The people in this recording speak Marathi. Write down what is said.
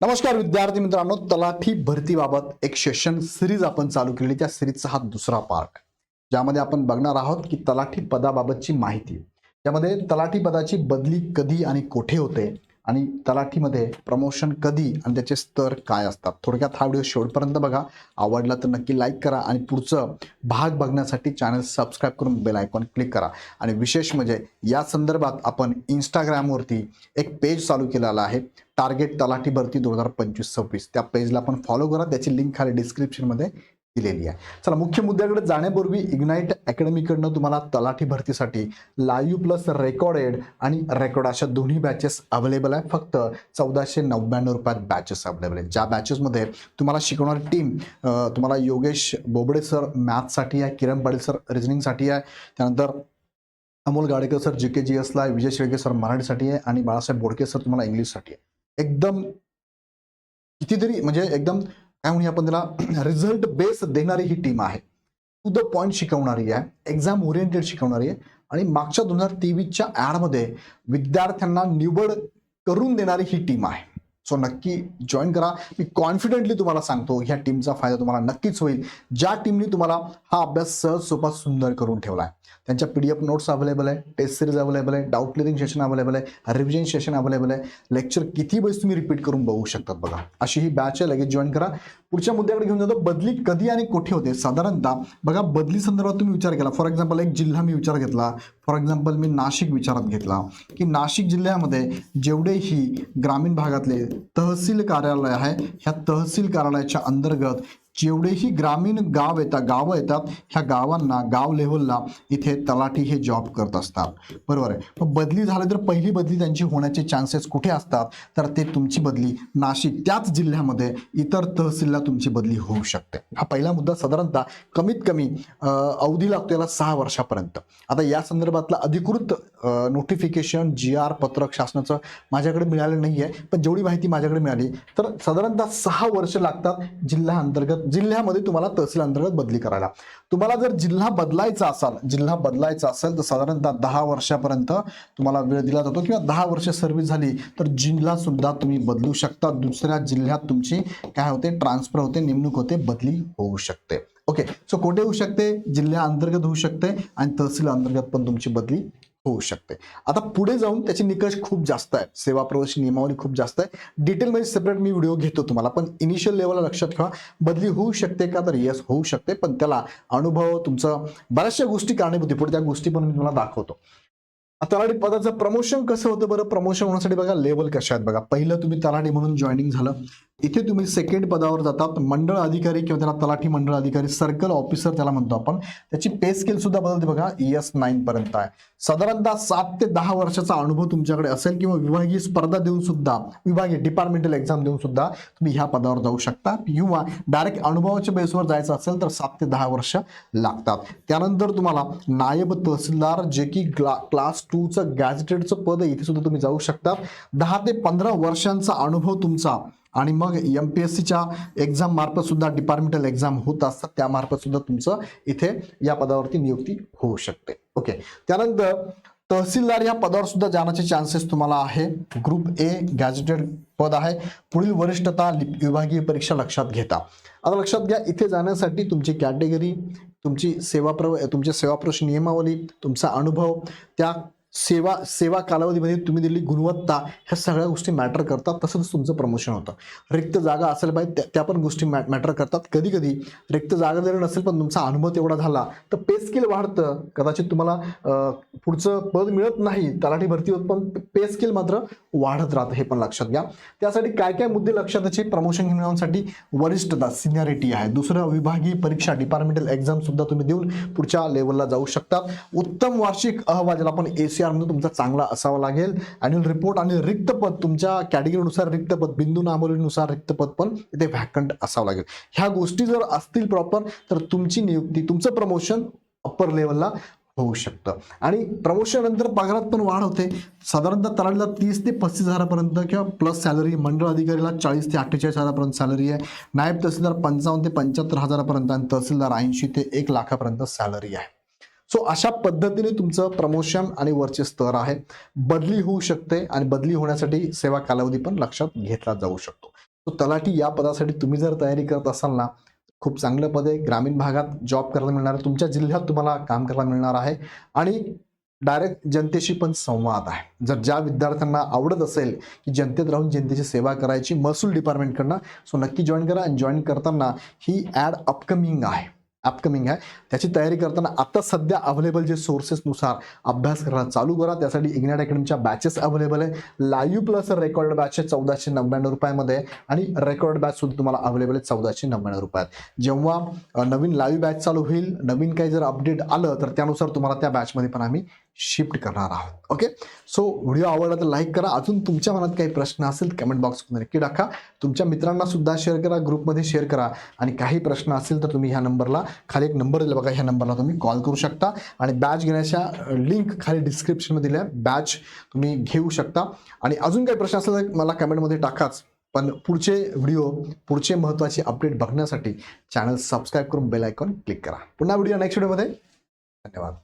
नमस्कार विद्यार्थी मित्रांनो तलाठी भरतीबाबत एक सेशन सिरीज आपण चालू केलेली त्या सिरीजचा हा दुसरा पार्ट ज्यामध्ये आपण बघणार आहोत की तलाठी पदाबाबतची माहिती. त्यामध्ये तलाठी पदाची बदली कधी आणि कोठे होते? आणि तलाठीमध्ये प्रमोशन कधी आणि त्याचे स्तर काय असतात? थोडक्यात हा व्हिडिओ शेवटपर्यंत बघा. आवडला तर नक्की लाईक करा आणि पुढचं भाग बघण्यासाठी चॅनल सबस्क्राईब करून बेल आयकॉन क्लिक करा. आणि विशेष म्हणजे या संदर्भात आपण इंस्टाग्रामवरती एक पेज चालू केलेला आहे. टार्गेट तलाठी भरती दोन हजार पंचवीस सव्वीस. त्या पेजला आपण फॉलो करा. त्याची लिंक खाली डिस्क्रिप्शनमध्ये दिलेली आहे. चला मुख्य मुद्द्याकडे जाण्यापूर्वी इग्नाईट अकॅडमीकडनं तुम्हाला तलाठी भरतीसाठी लाईव्ह प्लस रेकॉर्डेड आणि रेकॉर्ड अशा दोन्ही बॅचेस अवेलेबल आहे. फक्त चौदाशे नव्याण्णव रुपयात बॅचेस अवेलेबल आहेत. ज्या बॅचेसमध्ये तुम्हाला शिकवणारी टीम तुम्हाला योगेश बोबडे सर मॅथ्ससाठी आहे किरण पाटील सर रिझनिंगसाठी आहे. त्यानंतर Amol Gadekar sir G K G एसला आहे विजय शेळके सर मराठीसाठी आहे आणि बाळासाहेब बोडके सर तुम्हाला इंग्लिशसाठी आहे. एकदम कितीतरी म्हणजे एकदम काय म्हणूया आपण त्याला रिझल्ट बेस देणारी ही टीम आहे. टू द पॉईंट शिकवणारी आहे. एक्झाम ओरिएंटेड शिकवणारी आहे. आणि मागच्या दोन हजार तेवीसच्या ॲडमध्ये विद्यार्थ्यांना निवड करून देणारी ही टीम आहे. सो नक्की जॉईन करा. मी कॉन्फिडेंटली तुम्हाला सांगतो ह्या टीमचा फायदा तुम्हाला नक्कीच होईल. ज्या टीमने तुम्हाला हा अभ्यास सहज सोपा सुंदर करून ठेवला आहे त्यांच्या P D F notes available आहे टेस्ट सिरीज अवेलेबल आहे डाऊट क्लिअरिंग सेशन अवेलेबल आहे रिव्हिजन सेशन अवेलेबल आहे. लेक्चर किती वेळेस तुम्ही रिपीट करून बघू शकतात बघा. अशी ही बॅच आहे लगेच जॉईन करा. पुढच्या मुद्द्याकडे घेऊन जातो. बदली कधी आणि कुठे होते? साधारणतः बघा बदली संदर्भात तुम्ही विचार केला. फॉर एक्झाम्पल एक जिल्हा मी विचार घेतला. फॉर एक्झाम्पल मी नाशिक विचारात घेतला. की नाशिक जिल्ह्यामध्ये जेवढेही ग्रामीण भागातले तहसील कार्यालय आहे ह्या तहसील कार्यालयाच्या अंतर्गत जेवढेही ग्रामीण गाव येतात गावं येतात ह्या गावांना गाव लेव्हलला इथे तलाठी हे जॉब करत असतात. बरोबर आहे? मग बदली झाली तर पहिली बदली त्यांची होण्याचे चान्सेस कुठे असतात? तर ते तुमची बदली नाशिक त्याच जिल्ह्यामध्ये इतर तहसीलला तुमची बदली होऊ शकते. हा पहिला मुद्दा साधारणतः कमीत कमी अवधी लागतो याला सहा वर्षापर्यंत. आता या संदर्भातला अधिकृत नोटिफिकेशन जी आर पत्रक शासनाचं माझ्याकडे मिळालं नाही आहे पण जेवढी माहिती माझ्याकडे मिळाली तर साधारणतः सहा वर्ष लागतात जिल्हा अंतर्गत जिल्ह्यामध्ये तुम्हाला तहसील अंतर्गत बदली करायला. तुम्हाला जर जिल्हा बदलायचा असाल जिल्हा बदलायचा असेल तर साधारणतः दहा वर्षापर्यंत तुम्हाला वेळ दिला जातो किंवा दहा वर्ष सर्व्हिस झाली तर जिल्हा सुद्धा तुम्ही बदलू शकता. दुसऱ्या जिल्ह्यात तुमची काय होते? ट्रान्सफर होते नेमणूक होते बदली होऊ शकते. ओके सो कुठे होऊ शकते? जिल्ह्या अंतर्गत होऊ शकते आणि तहसील अंतर्गत पण तुमची बदली होऊ शकते. आता पुढे जाऊन त्याचे निकष खूप जास्त आहेत. सेवा प्रवेश नियमावली खूप जास्त आहे डिटेलमध्ये सेपरेट मी व्हिडिओ घेतो तुम्हाला. पण इनिशियल लेवलला लक्षात ठेवा. बदली होऊ शकते का तर येस होऊ शकते. पण त्याला अनुभव तुमचं बऱ्याचशा गोष्टी कारणीभूत पुढे त्या गोष्टी पण मी तुम्हाला दाखवतो. तलाठी पदाचं प्रमोशन कसं होतं बरं? प्रमोशन होण्यासाठी बघा लेवल कशा आहेत बघा. पहिलं तुम्ही तलाठी म्हणून जॉईनिंग झालं. इथे तुम्ही सेकंड पदावर जातात मंडळ अधिकारी किंवा त्याला तलाठी मंडळ अधिकारी सर्कल ऑफिसर त्याला म्हणतो आपण. त्याची पे स्केल सुद्धा बदलते बघा. एस नाईन पर्यंत आहे. साधारणतः सात ते दहा वर्षाचा अनुभव तुमच्याकडे असेल किंवा विभागीय स्पर्धा देऊन सुद्धा विभागीय डिपार्टमेंटल एक्झाम देऊन सुद्धा तुम्ही ह्या पदावर जाऊ शकता. किंवा डायरेक्ट अनुभवाच्या बेसवर जायचं असेल तर सात ते दहा वर्ष लागतात. त्यानंतर तुम्हाला नायब तहसीलदार जे की क्लास टूचं गॅजेटेडचं पद इथे सुद्धा तुम्ही जाऊ शकता. दहा ते पंधरा वर्षांचा अनुभव तुमचा आणि मग एम पी एस सीच्या एक्झाम मार्फत सुद्धा डिपार्टमेंटल एक्झाम होत असतात. त्या मार्फत सुद्धा तुमचं इथे या पदावरती नियुक्ती होऊ शकते. ओके त्यानंतर तहसीलदार या पदावर सुद्धा जाण्याचे चान्सेस तुम्हाला आहे. ग्रुप ए गॅजेटेड पद आहे. पुढील वरिष्ठता विभागीय परीक्षा लक्षात घेता. आता लक्षात घ्या इथे जाण्यासाठी तुमची कॅटेगरी तुमची सेवा प्र तुमची सेवाप्रवेश नियमावली तुमचा अनुभव त्या सेवा सेवा कालावधीमध्ये तुम्ही दिलेली गुणवत्ता ह्या सगळ्या गोष्टी मॅटर करतात. तसंच तुमचं प्रमोशन होतं. रिक्त जागा असेल पाहिजे त्या- त्या पण गोष्टी मॅ मॅटर करतात. कधी कधी रिक्त जागा जरी नसेल पण तुमचा अनुभव तेवढा झाला तर पे स्किल वाढतं. कदाचित तुम्हाला पुढचं पद मिळत नाही तलाठी भरती होत पण पे स्किल मात्र वाढत राहतं हे पण लक्षात घ्या. त्यासाठी काय काय मुद्दे लक्षात याचे प्रमोशन घेण्यासाठी वरिष्ठता सिनियरिटी आहे. दुसरं विभागीय परीक्षा डिपार्टमेंटल एक्झामसुद्धा तुम्ही देऊन पुढच्या लेवलला जाऊ शकता. उत्तम वार्षिक अहवाल ज्याला आपण ए सी आरमध्ये तुमचा चांगला असावा लागेल. आणि रिपोर्ट आणि रिक्त पद तुमच्या कॅटेगरीनुसार रिक्त पद बिंदू नामोलीनुसार रिक्त पद पण इथे व्हॅकंट असावं लागेल. ह्या गोष्टी जर असतील प्रॉपर तर तुमची नियुक्ती तुमचं प्रमोशन अप्पर लेवलला होऊ शकतं. आणि प्रमोशन नंतर पगारात पण वाढ होते. साधारणतः तलाठीला तीस ते पस्तीस हजारापर्यंत किंवा प्लस सॅलरी मंडळ अधिकारीला चाळीस ते अठ्ठेचाळीस हजारापर्यंत सॅलरी आहे. नायब तहसीलदार पंचावन्न ते पंच्याहत्तर हजारापर्यंत आणि तहसीलदार ऐंशी ते एक लाखापर्यंत सॅलरी आहे. सो अशा पद्धतीने तुमचं प्रमोशन आणि वरचे स्तर आहे. बदली होऊ शकते आणि बदली होण्यासाठी सेवा कालावधी पण लक्षात घेतला जाऊ शकतो. तो तलाठी या पदासाठी तुम्ही जर तयारी करत असाल ना खूप चांगलं पद आहे. ग्रामीण भागात जॉब करायला मिळणार आहे तुमच्या जिल्ह्यात तुम्हाला काम करायला मिळणार आहे. आणि डायरेक्ट जनतेशी पण संवाद आहे. जर ज्या विद्यार्थ्यांना आवडत असेल की जनतेत राहून जनतेची सेवा करायची महसूल डिपार्टमेंटकडनं सो नक्की जॉईन करा. आणि जॉईन करताना ही ॲड अपकमिंग आहे. अपकमिंग आहे. त्याची तयारी करताना आता सध्या अवेलेबल जे सोर्सेसनुसार अभ्यास करणं चालू करा. त्यासाठी इग्नॅट अकॅडमीच्या बॅचेस अवेलेबल आहे. लाईव्ह प्लस रेकॉर्ड बॅच आहे चौदाशे नव्याण्णव रुपयामध्ये आणि रेकॉर्ड बॅच सुद्धा तुम्हाला अवेलेबल आहे चौदाशे नव्याण्णव रुपयात. जेव्हा नवीन लाईव्ह बॅच चालू होईल नवीन काही जर अपडेट आलं तर त्यानुसार तुम्हाला त्या बॅचमध्ये पण आम्ही शिफ्ट करणार आहोत. ओके सो व्हिडिओ आवडला तर लाईक करा. अजून तुमच्या मनात काही प्रश्न असेल कमेंट बॉक्समध्ये नक्की टाका. तुमच्या मित्रांना सुद्धा शेअर करा ग्रुपमध्ये शेअर करा. आणि काही प्रश्न असेल तर तुम्ही ह्या नंबरला खाली एक नंबर दिला बघा ह्या नंबरला तुम्ही कॉल करू शकता. आणि बॅच घेण्याच्या लिंक खाली डिस्क्रिप्शनमध्ये दिल्या. बॅच तुम्ही घेऊ शकता. आणि अजून काही प्रश्न असेल तर मला कमेंटमध्ये टाकाच. पण पुढचे व्हिडिओ पुढचे महत्त्वाचे अपडेट बघण्यासाठी चॅनल सबस्क्राईब करून बेल आयकॉन क्लिक करा. पुन्हा व्हिडिओ नेक्स्ट व्हिडिओमध्ये धन्यवाद.